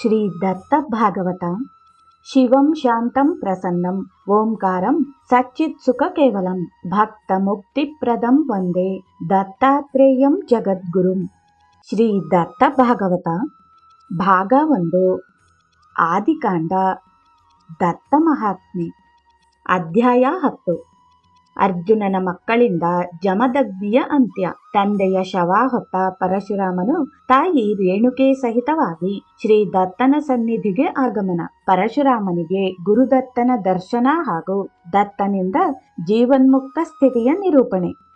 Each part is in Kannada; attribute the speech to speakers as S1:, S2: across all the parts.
S1: ಶ್ರೀ ದತ್ತ ಭಾಗವತ ಶಿವಂ ಶಾಂತಂ ಪ್ರಸನ್ನಂ ಓಂಕಾರಂ ಸಚ್ಚಿತ್ ಸುಖ ಕೇವಲಂ ಭಕ್ತ ಮುಕ್ತಿಪ್ರದಂ ವಂದೇ ದತ್ತಾತ್ರೇಯಂ ಜಗದ್ಗುರುಂ ಶ್ರೀ ದತ್ತ ಭಾಗವತ ಭಾಗ ಒಂದು ಆದಿಕಾಂಡ ದತ್ತ ಮಹಾತ್ಮೆ ಅಧ್ಯಾಯ ಹತ್ತು ಅರ್ಜುನನ ಮಕ್ಕಳಿಂದ ಜಮದಗ್ನಿಯ ಅಂತ್ಯ. ತಂದೆಯ ಶವ ಹೊತ್ತ ಪರಶುರಾಮನು ತಾಯಿ ರೇಣುಕೆ ಸಹಿತವಾಗಿ ಶ್ರೀ ದತ್ತನ ಸನ್ನಿಧಿಗೆ ಆಗಮನ. ಪರಶುರಾಮನಿಗೆ ಗುರುದತ್ತನ ದರ್ಶನ ಹಾಗೂ ದತ್ತನಿಂದ ಜೀವನ್ಮುಕ್ತ ಸ್ಥಿತಿಯ ನಿರೂಪಣೆ.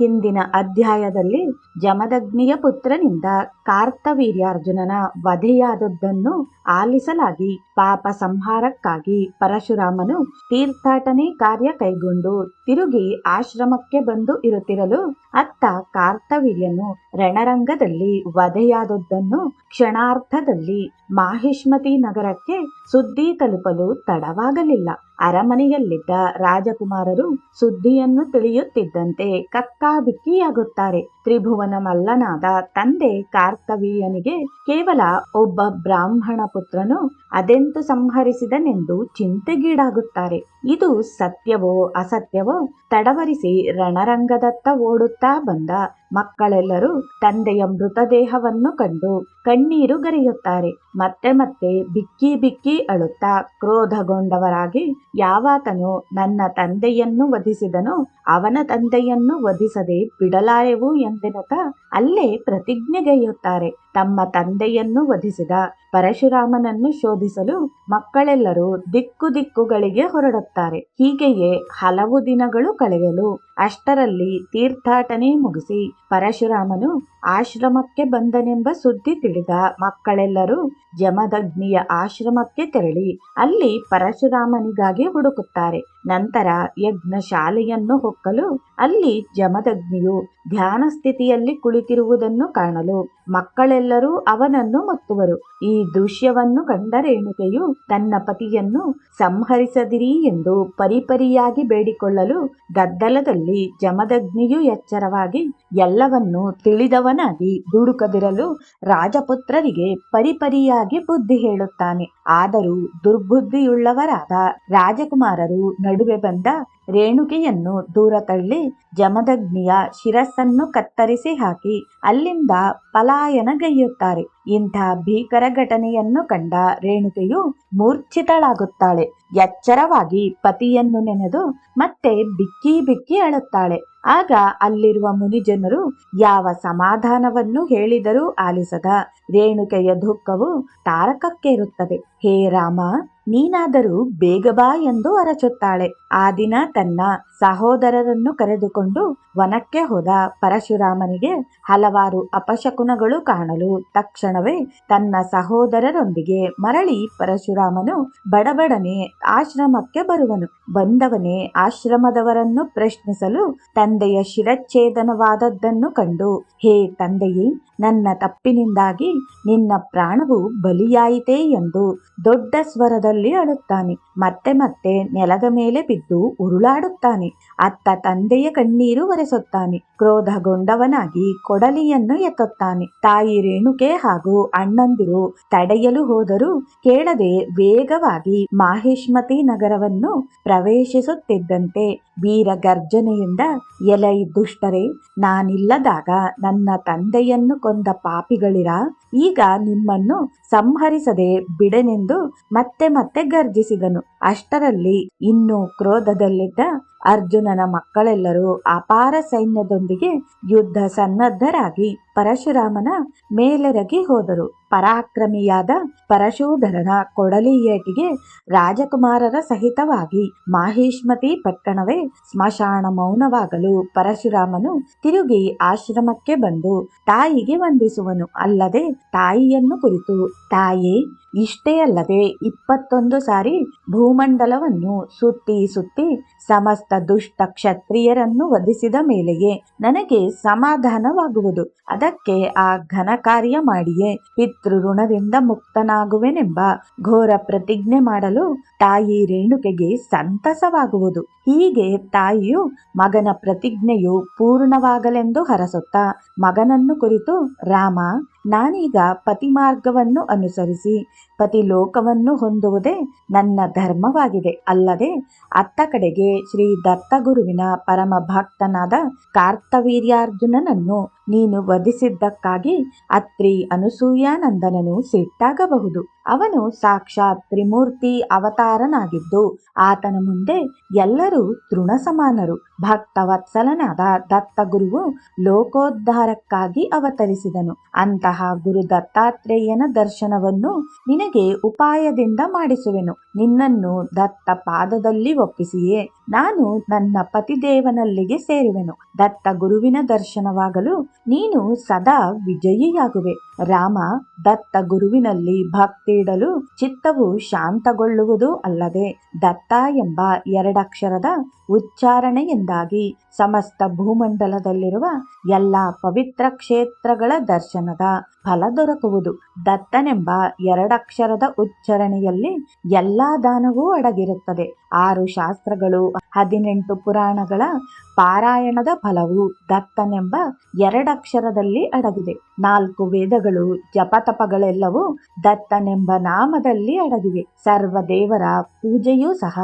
S1: ಹಿಂದಿನ ಅಧ್ಯಾಯದಲ್ಲಿ ಜಮದಗ್ನಿಯ ಪುತ್ರನಿಂದ ಕಾರ್ತವೀರ್ಯಾರ್ಜುನನ ವಧೆಯಾದದ್ದನ್ನು ಆಲಿಸಲಾಗಿ ಪಾಪ ಸಂಹಾರಕ್ಕಾಗಿ ಪರಶುರಾಮನು ತೀರ್ಥಾಟನೆ ಕಾರ್ಯ ಕೈಗೊಂಡು ತಿರುಗಿ ಆಶ್ರಮಕ್ಕೆ ಬಂದು ಇರುತ್ತಿರಲು ಅತ್ತ ಕಾರ್ತವೀರ್ಯನು ರಣರಂಗದಲ್ಲಿ ವಧೆಯಾದದ್ದನ್ನು ಕ್ಷಣಾರ್ಧದಲ್ಲಿ ಮಾಹಿಷ್ಮತಿ ನಗರಕ್ಕೆ ಸುದ್ದಿ ತಲುಪಲು ತಡವಾಗಲಿಲ್ಲ. ಅರಮನೆಯಲ್ಲಿದ್ದ ರಾಜಕುಮಾರರು ಸುದ್ದಿಯನ್ನು ತಿಳಿಯುತ್ತಿದ್ದಂತೆ ಕಕ್ಕಾಬಿಕ್ಕಿಯಾಗುತ್ತಾರೆ. ತ್ರಿಭುವನ ಮಲ್ಲನಾದ ತಂದೆ ಕಾರ್ತವೀಯನಿಗೆ ಕೇವಲ ಒಬ್ಬ ಬ್ರಾಹ್ಮಣ ಪುತ್ರನು ಅದೆಂತು ಸಂಹರಿಸಿದನೆಂದು ಚಿಂತೆಗೀಡಾಗುತ್ತಾರೆ. ಇದು ಸತ್ಯವೋ ಅಸತ್ಯವೋ ತಡವರಿಸಿ ರಣರಂಗದತ್ತ ಓಡುತ್ತಾ ಬಂದ ಮಕ್ಕಳೆಲ್ಲರೂ ತಂದೆಯ ಮೃತದೇಹವನ್ನು ಕಂಡು ಕಣ್ಣೀರು ಗರೆಯುತ್ತಾರೆ. ಮತ್ತೆ ಮತ್ತೆ ಬಿಕ್ಕಿ ಬಿಕ್ಕಿ ಅಳುತ್ತಾ ಕ್ರೋಧಗೊಂಡವರಾಗಿ ಯಾವಾತನು ನನ್ನ ತಂದೆಯನ್ನು ವಧಿಸಿದನೋ ಅವನ ತಂದೆಯನ್ನು ವಧಿಸದೆ ಬಿಡಲಾರೆವು ಎಂದೆನತ ಅಲ್ಲೇ ಪ್ರತಿಜ್ಞೆಗೈಯುತ್ತಾರೆ. ತಮ್ಮ ತಂದೆಯನ್ನು ವಧಿಸಿದ ಪರಶುರಾಮನನ್ನು ಶೋಧಿಸಲು ಮಕ್ಕಳೆಲ್ಲರೂ ದಿಕ್ಕು ದಿಕ್ಕುಗಳಿಗೆ ಹೊರಡುತ್ತಾರೆ. ಹೀಗೆಯೇ ಹಲವು ದಿನಗಳು ಕಳೆಯಲು ಅಷ್ಟರಲ್ಲಿ ತೀರ್ಥಾಟನೆ ಮುಗಿಸಿ ಪರಶುರಾಮನು ಆಶ್ರಮಕ್ಕೆ ಬಂದನೆಂಬ ಸುದ್ದಿ ತಿಳಿದ ಮಕ್ಕಳೆಲ್ಲರೂ ಜಮದಗ್ನಿಯ ಆಶ್ರಮಕ್ಕೆ ತೆರಳಿ ಅಲ್ಲಿ ಪರಶುರಾಮನಿಗಾಗಿ ಹುಡುಕುತ್ತಾರೆ. ನಂತರ ಯಜ್ಞ ಶಾಲೆಯನ್ನು ಹೊಕ್ಕಲು ಅಲ್ಲಿ ಜಮದಗ್ನಿಯು ಧ್ಯಾನ ಸ್ಥಿತಿಯಲ್ಲಿ ಕುಳಿತಿರುವುದನ್ನು ಕಾಣಲು. ಮಕ್ಕಳೆಲ್ಲರೂ ಅವನನ್ನು ಮುತ್ತುವರು. ಈ ದೃಶ್ಯವನ್ನು ಕಂಡ ರೇಣುಕೆಯು ತನ್ನ ಪತಿಯನ್ನು ಸಂಹರಿಸದಿರಿ ಎಂದು ಪರಿಪರಿಯಾಗಿ ಬೇಡಿಕೊಳ್ಳಲು ಗದ್ದಲದಲ್ಲಿ ಜಮದಗ್ನಿಯು ಎಚ್ಚರವಾಗಿ ಎಲ್ಲವನ್ನು ತಿಳಿದವನಾಗಿ ದುಡುಕದಿರಲು ರಾಜಪುತ್ರರಿಗೆ ಪರಿಪರಿಯಾಗಿ ಬುದ್ಧಿ ಹೇಳುತ್ತಾನೆ. ಆದರೂ ದುರ್ಬುದ್ಧಿಯುಳ್ಳವರಾದ ರಾಜಕುಮಾರರು ನಡುವೆ ಬಂದ ರೇಣುಕೆಯನ್ನು ದೂರ ತಳ್ಳಿ ಜಮದಗ್ನಿಯ ಶಿರಸ್ಸನ್ನು ಕತ್ತರಿಸಿ ಹಾಕಿ ಅಲ್ಲಿಂದ ಪಲಾಯನಗೈಯುತ್ತಾರೆ ಇಂಥ ಭೀಕರ ಘಟನೆಯನ್ನು ಕಂಡ ರೇಣುಕೆಯು ಮೂರ್ಛಿತಳಾಗುತ್ತಾಳೆ. ಎಚ್ಚರವಾಗಿ ಪತಿಯನ್ನು ನೆನೆದು ಮತ್ತೆ ಬಿಕ್ಕಿ ಬಿಕ್ಕಿ ಅಳುತ್ತಾಳೆ. ಆಗ ಅಲ್ಲಿರುವ ಮುನಿಜನರು ಯಾವ ಸಮಾಧಾನವನ್ನು ಹೇಳಿದರೂ ಆಲಿಸದ. ರೇಣುಕೆಯ ದುಃಖವು ತಾರಕಕ್ಕೇರುತ್ತದೆ. ಹೇ ರಾಮ, ನೀನಾದರೂ ಬೇಗ ಬಾ ಎಂದು ಅರಚುತ್ತಾಳೆ. ಆ ದಿನ ತನ್ನ ಸಹೋದರರನ್ನು ಕರೆದುಕೊಂಡು ವನಕ್ಕೆ ಹೋದ ಪರಶುರಾಮನಿಗೆ ಹಲವಾರು ಅಪಶಕುನಗಳು ಕಾಣಲು ತಕ್ಷಣವೇ ತನ್ನ ಸಹೋದರರೊಂದಿಗೆ ಮರಳಿ ಪರಶುರಾಮನು ಬಡಬಡನೆ ಆಶ್ರಮಕ್ಕೆ ಬರುವನು. ಬಂದವನೇ ಆಶ್ರಮದವರನ್ನು ಪ್ರಶ್ನಿಸಲು ತಂದೆಯ ಶಿರಚ್ಛೇದನವಾದದ್ದನ್ನು ಕಂಡು, ಹೇ ತಂದೆಯೇ, ನನ್ನ ತಪ್ಪಿನಿಂದಾಗಿ ನಿನ್ನ ಪ್ರಾಣವು ಬಲಿಯಾಯಿತೇ ಎಂದು ದೊಡ್ಡ ಸ್ವರದಲ್ಲಿ ಅಳುತ್ತಾನೆ. ಮತ್ತೆ ಮತ್ತೆ ನೆಲದ ಮೇಲೆ ಬಿದ್ದು ಉರುಳಾಡುತ್ತಾನೆ. ಅತ್ತ ತಂದೆಯ ಕಣ್ಣೀರು ಒರೆಸುತ್ತಾನೆ. ಕ್ರೋಧಗೊಂಡವನಾಗಿ ಕೊಡಲಿಯನ್ನು ಎತ್ತುತ್ತಾನೆ. ತಾಯಿ ರೇಣುಕೆ ಹಾಗೂ ಅಣ್ಣಂದಿರು ತಡೆಯಲು ಹೋದರೂ ಕೇಳದೆ ವೇಗವಾಗಿ ಮಾಹೇಶ್ಮತಿ ನಗರವನ್ನು ಪ್ರವೇಶಿಸುತ್ತಿದ್ದಂತೆ ವೀರ ಗರ್ಜನೆಯಿಂದ, ಎಲೈ ದುಷ್ಟರೇ, ನಾನಿಲ್ಲದಾಗ ನನ್ನ ತಂದೆಯನ್ನು ಕೊಂದ ಪಾಪಿಗಳಿರ? ಈಗ ನಿಮ್ಮನ್ನು ಸಂಹರಿಸದೆ ಬಿಡನೆಂದು ಮತ್ತೆ ಮತ್ತೆ ಗರ್ಜಿಸಿದನು. ಅಷ್ಟರಲ್ಲಿ ಇನ್ನೂ ಕ್ರೋಧದಲ್ಲಿದ್ದ ಅರ್ಜುನನ ಮಕ್ಕಳೆಲ್ಲರೂ ಅಪಾರ ಸೈನ್ಯದೊಂದಿಗೆ ಯುದ್ಧ ಸನ್ನದ್ಧರಾಗಿ ಪರಶುರಾಮನ ಮೇಲೆರಗಿ ಹೋದರು. ಪರಾಕ್ರಮಿಯಾದ ಪರಶೂಧರನ ಕೊಡಲಿಯೇಟಿಗೆ ರಾಜಕುಮಾರರ ಸಹಿತವಾಗಿ ಮಾಹಿಷ್ಮತಿ ಪಟ್ಟಣವೇ ಸ್ಮಶಾನ ಮೌನವಾಗಲು ಪರಶುರಾಮನು ತಿರುಗಿ ಆಶ್ರಮಕ್ಕೆ ಬಂದು ತಾಯಿಗೆ ವಂದಿಸುವನು. ಅಲ್ಲದೆ ತಾಯಿಯನ್ನು ಕುರಿತು, ತಾಯಿ, ಇಷ್ಟೇ ಅಲ್ಲದೆ ಇಪ್ಪತ್ತೊಂದು ಸಾರಿ ಭೂಮಂಡಲವನ್ನು ಸುತ್ತಿ ಸುತ್ತಿ ಸಮಸ್ತ ದುಷ್ಟ ಕ್ಷತ್ರಿಯರನ್ನು ವಧಿಸಿದ ಮೇಲೆಯೇ ನನಗೆ ಸಮಾಧಾನವಾಗುವುದು. ಅದಕ್ಕೆ ಆ ಘನ ಕಾರ್ಯ ಮಾಡಿಯೇ ಪಿತೃ ಋಣದಿಂದ ಮುಕ್ತನಾಗುವೆನೆಂಬ ಘೋರ ಪ್ರತಿಜ್ಞೆ ಮಾಡಲು ತಾಯಿ ರೇಣುಕೆಗೆ ಸಂತಸವಾಗುವುದು. ಹೀಗೆ ತಾಯಿಯು ಮಗನ ಪ್ರತಿಜ್ಞೆಯು ಪೂರ್ಣವಾಗಲೆಂದು ಹರಸುತ್ತಾ ಮಗನನ್ನು ಕುರಿತು ರಾಮ ನಾನೀಗ ಪತಿಮಾರ್ಗವನ್ನು ಅನುಸರಿಸಿ, ಪತಿಲೋಕವನ್ನು ಹೊಂದುವುದೇ ನನ್ನ ಧರ್ಮವಾಗಿದೆ. ಅಲ್ಲದೆ ಅತ್ತ ಕಡೆಗೆ ಶ್ರೀ ದತ್ತಗುರುವಿನ ಪರಮ ಭಕ್ತನಾದ ಕಾರ್ತವೀರ್ಯಾರ್ಜುನನನ್ನು ನೀನು ವಧಿಸಿದ್ದಕ್ಕಾಗಿ ಅತ್ರಿ ಅನುಸೂಯಾನಂದನನು ಸಿಟ್ಟಾಗಬಹುದು. ಅವನು ಸಾಕ್ಷಾತ್ ತ್ರಿಮೂರ್ತಿ ಅವತಾರನಾಗಿದ್ದು, ಆತನ ಮುಂದೆ ಎಲ್ಲರೂ ತೃಣ ಸಮಾನರು ಭಕ್ತವತ್ಸಲನಾದ ದತ್ತಗುರುವು ಲೋಕೋದ್ಧಾರಕ್ಕಾಗಿ ಅವತರಿಸಿದನು. ಅಂತಹ ಗುರು ದತ್ತಾತ್ರೇಯನ ದರ್ಶನವನ್ನು ನಿನಗೆ ಉಪಾಯದಿಂದ ಮಾಡಿಸುವೆನು. ನಿನ್ನನ್ನು ದತ್ತ ಪಾದದಲ್ಲಿ ಒಪ್ಪಿಸಿಯೇ. ನಾನು ನನ್ನ ಪತಿದೇವನಲ್ಲಿಗೆ ಸೇರುವೆನು. ದತ್ತ ಗುರುವಿನ ದರ್ಶನವಾಗಲು ನೀನು ಸದಾ ವಿಜಯಿಯಾಗುವೆ. ರಾಮ, ದತ್ತ ಗುರುವಿನಲ್ಲಿ ಭಕ್ತಿ ಇಡಲು ಚಿತ್ತವು ಶಾಂತಗೊಳ್ಳುವುದು ಅಲ್ಲದೆ ದತ್ತ ಎಂಬ ಎರಡಕ್ಷರದ ಉಚ್ಚಾರಣೆಯಿಂದಾಗಿ ಸಮಸ್ತ ಭೂಮಂಡಲದಲ್ಲಿರುವ ಎಲ್ಲ ಪವಿತ್ರ ಕ್ಷೇತ್ರಗಳ ದರ್ಶನದ ಫಲ ದೊರಕುವುದು. ದತ್ತನೆಂಬ ಎರಡಕ್ಷರದ ಉಚ್ಚಾರಣೆಯಲ್ಲಿ ಎಲ್ಲಾ ದಾನವೂ ಅಡಗಿರುತ್ತದೆ. ಆರು ಶಾಸ್ತ್ರಗಳು, ಹದಿನೆಂಟು ಪುರಾಣಗಳ ಪಾರಾಯಣದ ಫಲವು ದತ್ತನೆಂಬ ಎರಡಕ್ಷರದಲ್ಲಿ ಅಡಗಿದೆ. ನಾಲ್ಕು ವೇದಗಳು, ಜಪತಪಗಳೆಲ್ಲವೂ ದತ್ತನೆಂಬ ನಾಮದಲ್ಲಿ ಅಡಗಿವೆ. ಸರ್ವ ದೇವರ ಪೂಜೆಯೂ ಸಹ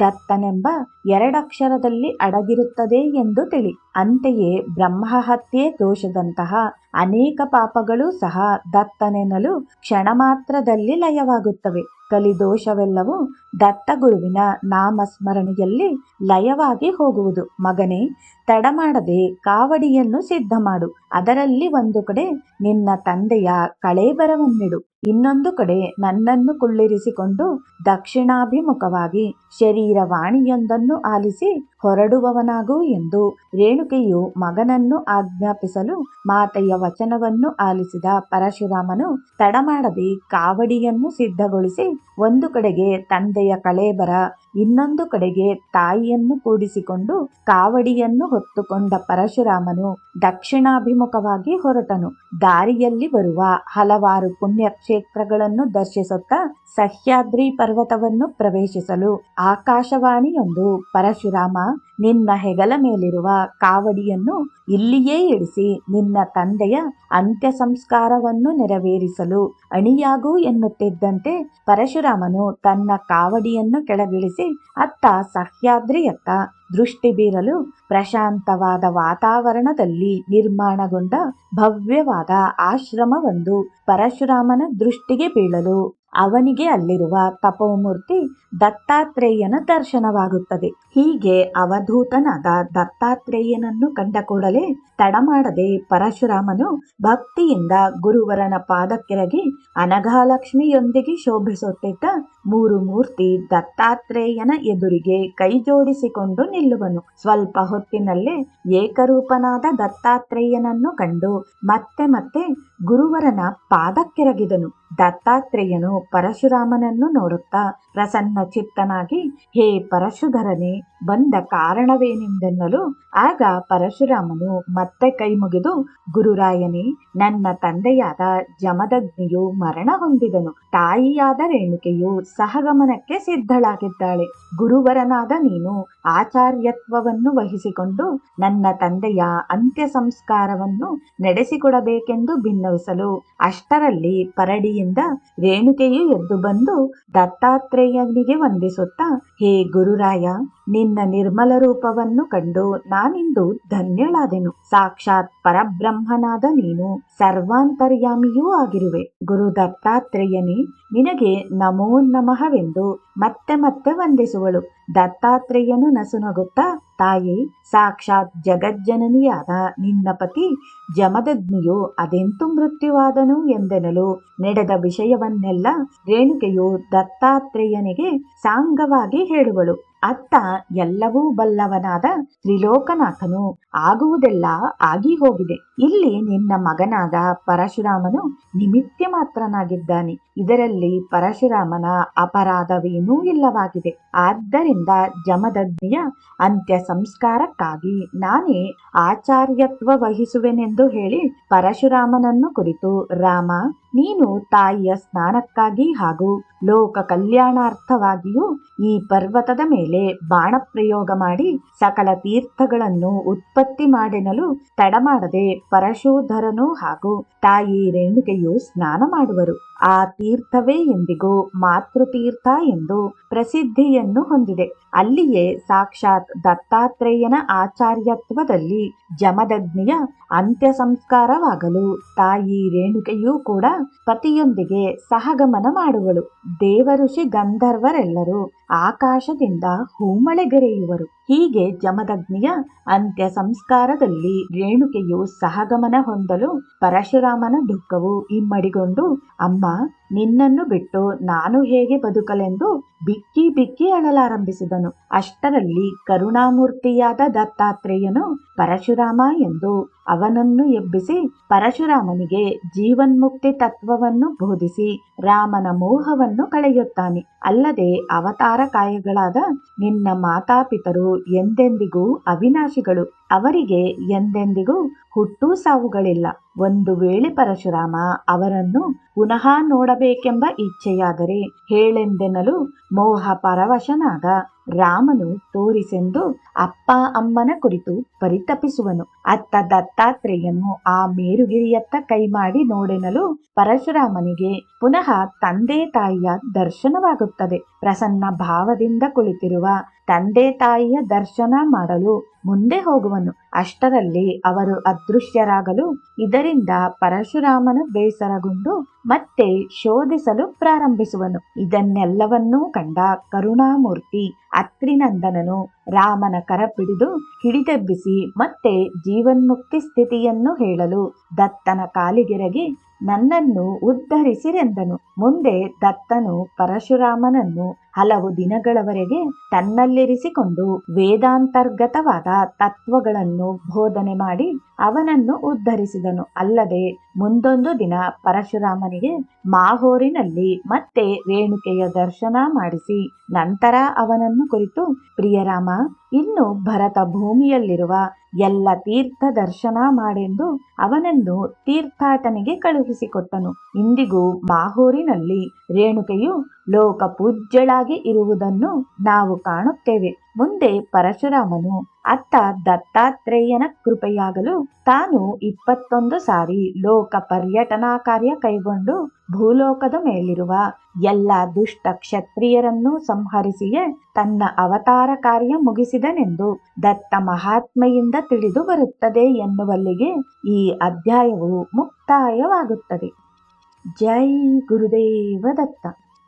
S1: ದತ್ತನೆಂಬ ಎರಡಕ್ಷರದಲ್ಲಿ ಅಡಗಿರುತ್ತದೆ ಎಂದು ತಿಳಿ. ಅಂತೆಯೇ ಬ್ರಹ್ಮಹತ್ಯೆ ದೋಷದಂತಹ ಅನೇಕ ಪಾಪಗಳು ಸಹ ದತ್ತನೆನಲು ಕ್ಷಣ ಮಾತ್ರದಲ್ಲಿ ಲಯವಾಗುತ್ತವೆ. ಕಲಿದೋಷವೆಲ್ಲವೂ ದತ್ತಗುರುವಿನ ನಾಮಸ್ಮರಣೆಯಲ್ಲಿ ಲಯವಾಗಿ ಹೋಗುವುದು. ಮಗನೇ, ತಡಮಾಡದೆ ಕಾವಡಿಯನ್ನು ಸಿದ್ಧ ಮಾಡು ಅದರಲ್ಲಿ ಒಂದು ಕಡೆ ನಿನ್ನ ತಂದೆಯ ಕಳೇಬರವನ್ನಿಡು. ಇನ್ನೊಂದು ಕಡೆ ನನ್ನನ್ನು ಕುಳ್ಳಿರಿಸಿಕೊಂಡು ದಕ್ಷಿಣಾಭಿಮುಖವಾಗಿ ಶರೀರವಾಣಿಯೊಂದನ್ನು ಆಲಿಸಿ ಹೊರಡುವವನಾಗು ಎಂದು ರೇಣುಕೆಯು ಮಗನನ್ನು ಆಜ್ಞಾಪಿಸಲು ಮಾತೆಯ ವಚನವನ್ನು ಆಲಿಸಿದ ಪರಶುರಾಮನು ತಡಮಾಡದೆ ಕಾವಡಿಯನ್ನು ಸಿದ್ಧಗೊಳಿಸಿ ಒಂದು ಕಡೆಗೆ ತಂದೆಯ ಕಳೇಬರ ಇನ್ನೊಂದು ಕಡೆಗೆ ತಾಯಿಯನ್ನು ಕೂಡಿಸಿಕೊಂಡು ಕಾವಡಿಯನ್ನು ಹೊತ್ತುಕೊಂಡ ಪರಶುರಾಮನು ದಕ್ಷಿಣಾಭಿಮುಖವಾಗಿ ಹೊರಟನು. ದಾರಿಯಲ್ಲಿ ಬರುವ ಹಲವಾರು ಪುಣ್ಯಕ್ಷೇತ್ರಗಳನ್ನು ದರ್ಶಿಸುತ್ತಾ ಸಹ್ಯಾದ್ರಿ ಪರ್ವತವನ್ನು ಪ್ರವೇಶಿಸಲು ಆಕಾಶವಾಣಿಯೊಂದು ಪರಶುರಾಮ ನಿನ್ನ ಹೆಗಲ ಮೇಲಿರುವ ಕಾವಡಿಯನ್ನು ಇಲ್ಲಿಯೇ ಇಳಿಸಿ ನಿನ್ನ ತಂದೆಯ ಅಂತ್ಯ ಸಂಸ್ಕಾರವನ್ನು ನೆರವೇರಿಸಲು ಅಣಿಯಾಗು ಎನ್ನುತ್ತಿದ್ದಂತೆ ಪರಶುರಾಮನು ತನ್ನ ಕಾವಡಿಯನ್ನು ಕೆಳಗಿಳಿಸಿ ಅತ್ತ ಸಹ್ಯಾದ್ರಿಯತ್ತ ದೃಷ್ಟಿ ಬೀರಲು ಪ್ರಶಾಂತವಾದ ವಾತಾವರಣದಲ್ಲಿ ನಿರ್ಮಾಣಗೊಂಡ ಭವ್ಯವಾದ ಆಶ್ರಮವೊಂದು ಪರಶುರಾಮನ ದೃಷ್ಟಿಗೆ ಬೀಳಲು ಅವನಿಗೆ ಅಲ್ಲಿರುವ ತಪೋಮೂರ್ತಿ ದತ್ತಾತ್ರೇಯನ ದರ್ಶನವಾಗುತ್ತದೆ. ಹೀಗೆ ಅವಧೂತನಾದ ದತ್ತಾತ್ರೇಯನನ್ನು ಕಂಡ ಕೂಡಲೇ ತಡಮಾಡದೆ ಪರಶುರಾಮನು ಭಕ್ತಿಯಿಂದ ಗುರುವರನ ಪಾದಕ್ಕೆರಗಿ ಅನಘಾಲಕ್ಷ್ಮಿಯೊಂದಿಗೆ ಶೋಭಿಸುತ್ತಿದ್ದ ಮೂರು ಮೂರ್ತಿ ದತ್ತಾತ್ರೇಯನ ಎದುರಿಗೆ ಕೈಜೋಡಿಸಿಕೊಂಡು ನಿಲ್ಲುವನು. ಸ್ವಲ್ಪ ಹೊತ್ತಿನಲ್ಲೇ ಏಕರೂಪನಾದ ದತ್ತಾತ್ರೇಯನನ್ನು ಕಂಡು ಮತ್ತೆ ಮತ್ತೆ ಗುರುವರನ ಪಾದಕ್ಕೆರಗಿದನು ದತ್ತಾತ್ರೇಯನು ಪರಶುರಾಮನನ್ನು ನೋಡುತ್ತಾ ಪ್ರಸನ್ನ ಚಿತ್ತನಾಗಿ, ಹೇ ಪರಶುಧರನೇ, ಬಂದ ಕಾರಣವೇನೆಂದೆನ್ನಲು ಆಗ ಪರಶುರಾಮನು ಮತ್ತೆ ಕೈ ಮುಗಿದು, ಗುರುರಾಯನೇ, ನನ್ನ ತಂದೆಯಾದ ಜಮದಗ್ನಿಯು ಮರಣ ಹೊಂದಿದನು. ತಾಯಿಯಾದ ರೇಣುಕೆಯು ಸಹಗಮನಕ್ಕೆ ಸಿದ್ಧಳಾಗಿದ್ದಾಳೆ. ಗುರುವರನಾದ ನೀನು ಆಚಾರ್ಯತ್ವವನ್ನು ವಹಿಸಿಕೊಂಡು ನನ್ನ ತಂದೆಯ ಅಂತ್ಯ ಸಂಸ್ಕಾರವನ್ನು ನಡೆಸಿಕೊಡಬೇಕೆಂದು ಭಿನ್ನವಿಸಲು ಅಷ್ಟರಲ್ಲಿ ಪರಡಿಯಿಂದ ರೇಣುಕೆಯು ಎದ್ದು ಬಂದು ದತ್ತಾತ್ರೇಯನಿಗೆ ವಂದಿಸುತ್ತಾ ಹೇ ಗುರುರಾಯ, ನಿನ್ನ ನಿರ್ಮಲ ರೂಪವನ್ನು ಕಂಡು ನಾನಿಂದು ಧನ್ಯಳಾದೆನು. ಸಾಕ್ಷಾತ್ ಪರಬ್ರಹ್ಮನಾದ ನೀನು ಸರ್ವಾಂತರ್ಯಾಮಿಯೂ ಆಗಿರುವೆ. ಗುರು ದತ್ತಾತ್ರೇಯನೇ, ನಿನಗೆ ನಮೋ ನಮಃವೆಂದು ಮತ್ತೆ ಮತ್ತೆ ವಂದಿಸುವಳು. ದತ್ತಾತ್ರೇಯನು ನಸುನಗುತ್ತಾ ತಾಯಿ, ಸಾಕ್ಷಾತ್ ಜಗಜ್ಜನನಿಯಾದ ನಿನ್ನ ಪತಿ ಜಮದಗ್ನಿಯು ಅದೆಂತು ಮೃತ್ಯುವಾದನು ಎಂದೆನಲು ನಡೆದ ವಿಷಯವನ್ನೆಲ್ಲ ರೇಣುಕೆಯು ದತ್ತಾತ್ರೇಯನಿಗೆ ಸಾಂಗವಾಗಿ ಹೇಳುವಳು. ಅತ್ತ ಎಲ್ಲವೂ ಬಲ್ಲವನಾದ ತ್ರಿಲೋಕನಾಥನು ಆಗುವುದೆಲ್ಲ ಆಗಿ ಹೋಗಿದೆ. ಇಲ್ಲಿ ನಿನ್ನ ಮಗನಾದ ಪರಶುರಾಮನು ನಿಮಿತ್ತ ಮಾತ್ರನಾಗಿದ್ದಾನೆ. ಇದರಲ್ಲಿ ಪರಶುರಾಮನ ಅಪರಾಧವೇನೂ ಇಲ್ಲವಾಗಿದೆ. ಆದ್ದರಿಂದ ಜಮದಗ್ನಿಯ ಅಂತ್ಯ ಸಂಸ್ಕಾರಕ್ಕಾಗಿ ನಾನೇ ಆಚಾರ್ಯತ್ವ ವಹಿಸುವೆನೆಂದು ಹೇಳಿ ಪರಶುರಾಮನನ್ನು ಕುರಿತು ರಾಮ ನೀನು ತಾಯಿಯ ಸ್ನಾನಕ್ಕಾಗಿ ಹಾಗೂ ಲೋಕ ಕಲ್ಯಾಣಾರ್ಥವಾಗಿಯೂ ಈ ಪರ್ವತದ ಮೇಲೆ ಬಾಣ ಪ್ರಯೋಗ ಮಾಡಿ ಸಕಲ ತೀರ್ಥಗಳನ್ನು ಉತ್ಪತ್ತಿ ಮಾಡೆನಲು ತಡಮಾಡದೆ ಪರಶೋಧರನು ಹಾಗೂ ತಾಯಿ ರೇಣುಕೆಯು ಸ್ನಾನ ಮಾಡುವರು. ಆ ತೀರ್ಥವೇ ಎಂದಿಗೂ, ಮಾತೃತೀರ್ಥ ಎಂದು ಪ್ರಸಿದ್ಧಿಯನ್ನು ಹೊಂದಿದೆ. ಅಲ್ಲಿಯೇ ಸಾಕ್ಷಾತ್ ದತ್ತಾತ್ರೇಯನ ಆಚಾರ್ಯತ್ವದಲ್ಲಿ ಜಮದಗ್ನಿಯ ಅಂತ್ಯ ಸಂಸ್ಕಾರವಾಗಲು ತಾಯಿ ರೇಣುಕೆಯೂ ಕೂಡ ಪತಿಯೊಂದಿಗೆ ಸಹಗಮನ ಮಾಡುವಳು. ದೇವಋಷಿ ಗಂಧರ್ವರೆಲ್ಲರೂ ಆಕಾಶದಿಂದ ಹೂಮಳೆಗೆರೆಯುವರು. ಹೀಗೆ ಜಮದಗ್ನಿಯ ಅಂತ್ಯ ಸಂಸ್ಕಾರದಲ್ಲಿ ರೇಣುಕೆಯು ಸಹಗಮನ ಹೊಂದಲು ಪರಶುರಾಮನ ದುಃಖವು ಇಮ್ಮಡಿಗೊಂಡು, ಅಮ್ಮ bỏ ನಿನ್ನನ್ನು ಬಿಟ್ಟು ನಾನು ಹೇಗೆ ಬದುಕಲೆಂದು ಬಿಕ್ಕಿ ಬಿಕ್ಕಿ ಅಳಲಾರಂಭಿಸಿದನು. ಅಷ್ಟರಲ್ಲಿ ಕರುಣಾಮೂರ್ತಿಯಾದ ದತ್ತಾತ್ರೇಯನು ಪರಶುರಾಮ ಎಂದು ಅವನನ್ನು ಎಬ್ಬಿಸಿ ಪರಶುರಾಮನಿಗೆ ಜೀವನ್ಮುಕ್ತಿ ತತ್ವವನ್ನು ಬೋಧಿಸಿ ರಾಮನ ಮೋಹವನ್ನು ಕಳೆಯುತ್ತಾನೆ. ಅಲ್ಲದೆ ಅವತಾರ ಕಾಯಗಳಾದ ನಿನ್ನ ಮಾತಾಪಿತರು ಎಂದೆಂದಿಗೂ ಅವಿನಾಶಿಗಳು. ಅವರಿಗೆ ಎಂದೆಂದಿಗೂ ಹುಟ್ಟೂ ಸಾವುಗಳಿಲ್ಲ. ಒಂದು ವೇಳೆ ಪರಶುರಾಮ ಅವರನ್ನು ಪುನಃ ನೋಡಬೇಕೆಂಬ ಇಚ್ಛೆಯಾದರೆ ಹೇಳೆಂದೆನಲು ಮೋಹ ಪರವಶನಾದ ರಾಮನು ತೋರಿಸೆಂದು ಅಪ್ಪ ಅಮ್ಮನ ಕುರಿತು ಪರಿತಪಿಸುವನು. ಅತ್ತ ದತ್ತಾತ್ರೇಯನು ಆ ಮೇರುಗಿರಿಯತ್ತ ಕೈ ಮಾಡಿ ನೋಡೆನಲು ಪರಶುರಾಮನಿಗೆ ಪುನಃ ತಂದೆ ತಾಯಿಯ ದರ್ಶನವಾಗುತ್ತದೆ. ಪ್ರಸನ್ನ ಭಾವದಿಂದ ಕುಳಿತಿರುವ ತಂದೆ ತಾಯಿಯ ದರ್ಶನ ಮಾಡಲು ಮುಂದೆ ಹೋಗುವನು. ಅಷ್ಟರಲ್ಲಿ ಅವರು ಅದೃಶ್ಯರಾಗಲು ಇದರಿಂದ ಪರಶುರಾಮನ ಬೇಸರಗೊಂಡು ಮತ್ತೆ ಶೋಧಿಸಲು ಪ್ರಾರಂಭಿಸುವನು. ಇದನ್ನೆಲ್ಲವನ್ನೂ ಕಂಡ ಕರುಣಾಮೂರ್ತಿ ಅತ್ರಿನಂದನನು ರಾಮನ ಕರ ಪಿಡಿದು ಹಿಡಿದೆಬ್ಬಿಸಿ ಮತ್ತೆ ಜೀವನ್ಮುಕ್ತಿ ಸ್ಥಿತಿಯನ್ನು ಹೇಳಲು ದತ್ತನ ಕಾಲಿಗೆರಗಿ ನನ್ನನ್ನು ಉದ್ಧರಿಸಿರೆಂದನು. ಮುಂದೆ ದತ್ತನು ಪರಶುರಾಮನನ್ನು ಹಲವು ದಿನಗಳವರೆಗೆ ತನ್ನಲ್ಲಿರಿಸಿಕೊಂಡು ವೇದಾಂತರ್ಗತವಾದ ತತ್ವಗಳನ್ನು ಬೋಧನೆ ಮಾಡಿ ಅವನನ್ನು ಉದ್ಧರಿಸಿದನು. ಅಲ್ಲದೆ ಮುಂದೊಂದು ದಿನ ಪರಶುರಾಮನಿಗೆ ಮಾಹೋರಿನಲ್ಲಿ ಮತ್ತೆ ರೇಣುಕೆಯ ದರ್ಶನ ಮಾಡಿಸಿ ನಂತರ ಅವನನ್ನು ಕುರಿತು, ಪ್ರಿಯರಾಮ ಇನ್ನು ಭರತ ಭೂಮಿಯಲ್ಲಿರುವ ಎಲ್ಲ ತೀರ್ಥ ದರ್ಶನ ಮಾಡೆಂದು ಅವನನ್ನು ತೀರ್ಥಾಟನೆಗೆ ಕಳುಹಿಸಿಕೊಟ್ಟನು. ಇಂದಿಗೂ ಮಾಹೂರಿನಲ್ಲಿ ರೇಣುಕೆಯು ಲೋಕ ಪೂಜ್ಯಳಾಗಿ ಇರುವುದನ್ನು ನಾವು ಕಾಣುತ್ತೇವೆ. ಮುಂದೆ ಪರಶುರಾಮನು, ಅತ್ತ ದತ್ತಾತ್ರೇಯನ ಕೃಪೆಯಾಗಲು ತಾನು ಇಪ್ಪತ್ತೊಂದು ಸಾರಿ ಲೋಕ ಪರ್ಯಟನಾ ಕಾರ್ಯ ಕೈಗೊಂಡು ಭೂಲೋಕದ ಮೇಲಿರುವ ಎಲ್ಲ ದುಷ್ಟ ಕ್ಷತ್ರಿಯರನ್ನು ಸಂಹರಿಸಿಯೇ ತನ್ನ ಅವತಾರ ಕಾರ್ಯ ಮುಗಿಸಿದನೆಂದು ದತ್ತ ಮಹಾತ್ಮೆಯಿಂದ ತಿಳಿದು ಬರುತ್ತದೆ ಎನ್ನುವಲ್ಲಿಗೆ ಈ ಅಧ್ಯಾಯವು ಮುಕ್ತಾಯವಾಗುತ್ತದೆ. ಜೈ ಗುರುದೇವ ದತ್ತ